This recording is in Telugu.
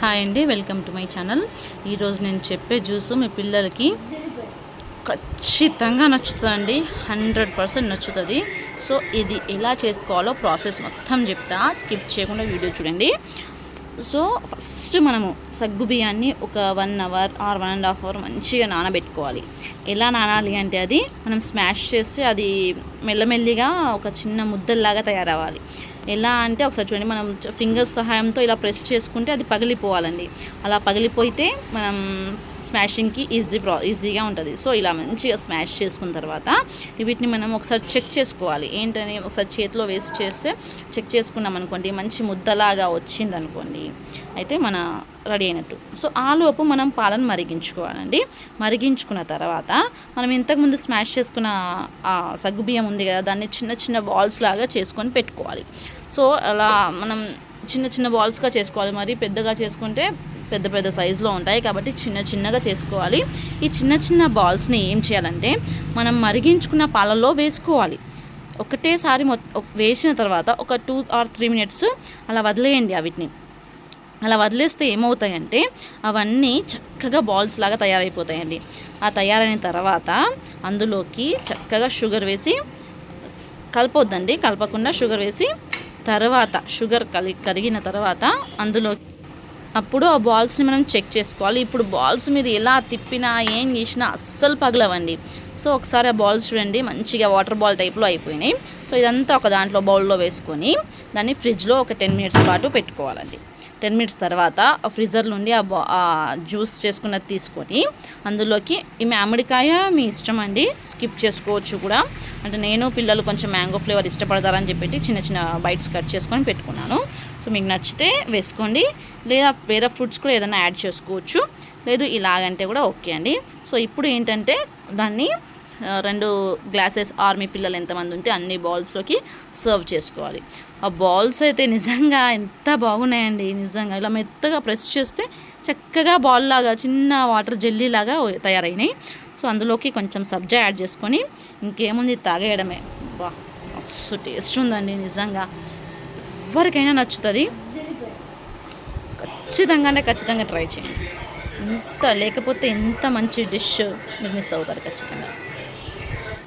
హాయ్ అండి వెల్కమ్ టు మై ఛానల్. ఈరోజు నేను చెప్పే జ్యూస్ మీ పిల్లలకి ఖచ్చితంగా నచ్చుతుందండి హండ్రెడ్ పర్సెంట్ నచ్చుతుంది. సో ఇది ఎలా చేసుకోవాలో ప్రాసెస్ మొత్తం చెప్తా స్కిప్ చేయకుండా వీడియో చూడండి. సో ఫస్ట్ మనము సగ్గు బియ్యాన్ని ఒక one hour or one and half hour మంచిగా నానబెట్టుకోవాలి. ఎలా నానాలి అంటే అది మనం స్మాష్ చేస్తే అది మెల్లమెల్లిగా ఒక చిన్న ముద్దల్లాగా తయారవ్వాలి. ఎలా అంటే ఒకసారి చూడండి మనం ఫింగర్స్ సహాయంతో ఇలా ప్రెస్ చేసుకుంటే అది పగిలిపోవాలండి. అలా పగిలిపోతే మనం స్మాషింగ్కి ఈజీ ప్రా ఈజీగా ఉంటుంది. సో ఇలా మంచిగా స్మాష్ చేసుకున్న తర్వాత వీటిని మనం ఒకసారి చెక్ చేసుకోవాలి. ఏంటని ఒకసారి చేతిలో వేసి చేస్తే చెక్ చేసుకున్నాం అనుకోండి మంచి ముద్దలాగా వచ్చింది అనుకోండి అయితే మన రెడీ అయినట్టు. సో ఆ లోపు మనం పాలను మరిగించుకోవాలండి. మరిగించుకున్న తర్వాత మనం ఇంతకుముందు స్మాష్ చేసుకున్న ఆ సగ్గుబియ్యం ఉంది కదా దాన్ని చిన్న చిన్న బాల్స్ లాగా చేసుకొని పెట్టుకోవాలి. సో అలా మనం చిన్న చిన్న బాల్స్గా చేసుకోవాలి. మరి పెద్దగా చేసుకుంటే పెద్ద పెద్ద సైజులో ఉంటాయి కాబట్టి చిన్న చిన్నగా చేసుకోవాలి. ఈ చిన్న చిన్న బాల్స్ని ఏం చేయాలంటే మనం మరిగించుకున్న పాలలో వేసుకోవాలి. ఒకటేసారి మొత్తం వేసిన తర్వాత ఒక టూ ఆర్ త్రీ మినిట్స్ అలా వదిలేయండి అవిటిని అలా వదిలేస్తే ఏమవుతాయంటే అవన్నీ చక్కగా బాల్స్ లాగా తయారైపోతాయండి. ఆ తయారైన తర్వాత అందులోకి చక్కగా షుగర్ వేసి కలపొద్దండి. కలపకుండా షుగర్ వేసి తర్వాత షుగర్ కలి కరిగిన తర్వాత అందులో అప్పుడు ఆ బాల్స్ని మనం చెక్ చేసుకోవాలి. ఇప్పుడు బాల్స్ మీరు ఎలా తిప్పినా ఏం చేసినా అస్సలు పగలవండి. సో ఒకసారి ఆ బాల్స్ చూడండి. మంచిగా వాటర్ బాల్ టైప్లో అయిపోయినాయి. సో ఇదంతా ఒక దాంట్లో బౌల్లో వేసుకొని దాన్ని ఫ్రిడ్జ్లో ఒక టెన్ మినిట్స్ పాటు పెట్టుకోవాలండి. టెన్ మినిట్స్ తర్వాత ఫ్రీజర్ నుండి ఆ ఆ జ్యూస్ చేసుకున్నది తీసుకొని అందులోకి ఈ మామిడికాయ మీ ఇష్టం అండి స్కిప్ చేసుకోవచ్చు కూడా. అంటే నేను పిల్లలు కొంచెం మ్యాంగో ఫ్లేవర్ ఇష్టపడతారని చెప్పి చిన్న చిన్న బైట్స్ కట్ చేసుకొని పెట్టుకున్నాను. సో మీకు నచ్చితే వేసుకోండి. లేదా వేరే ఫ్రూట్స్ కూడా ఏదైనా యాడ్ చేసుకోవచ్చు. లేదు ఇలాగంటే కూడా ఓకే అండి. సో ఇప్పుడు ఏంటంటే దాన్ని రెండు గ్లాసెస్ ఆర్మీ పిల్లలు ఎంతమంది ఉంటే అన్ని బాల్స్లోకి సర్వ్ చేసుకోవాలి. ఆ బాల్స్ అయితే నిజంగా ఎంత బాగున్నాయండి. నిజంగా ఇలా మెత్తగా ప్రెస్ చేస్తే చక్కగా బాల్ లాగా చిన్న వాటర్ జెల్లీ లాగా తయారైనాయి. సో అందులోకి కొంచెం సబ్జా యాడ్ చేసుకొని ఇంకేముంది తాగేయడమే. బా మస్తు టేస్ట్ ఉందండి నిజంగా. ఎవరికైనా నచ్చుతుంది. ఖచ్చితంగా అంటే ఖచ్చితంగా ట్రై చేయండి. ఎంత లేకపోతే ఎంత మంచి డిష్ మీరు మిస్ అవుతారు ఖచ్చితంగా.